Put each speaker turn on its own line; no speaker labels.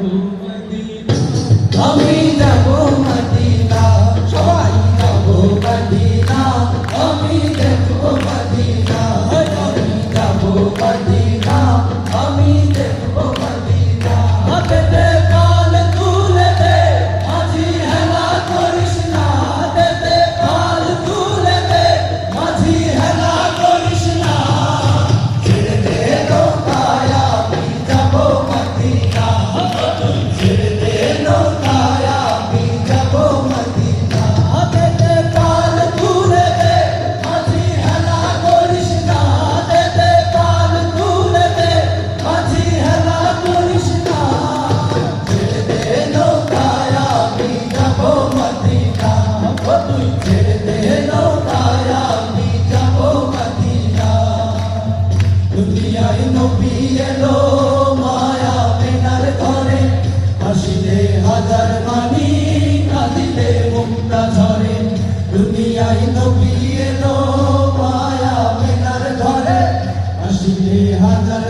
do দুনিয়ায় নবী এলো, মায়া পেনার ঘরে। হাসিলে হাজার মানি কাঁদিলে মুক্তা ঝরে। দুনিয়ায় নবী এলো, মায়া পেনার ঘরে। হাসিলে হাজার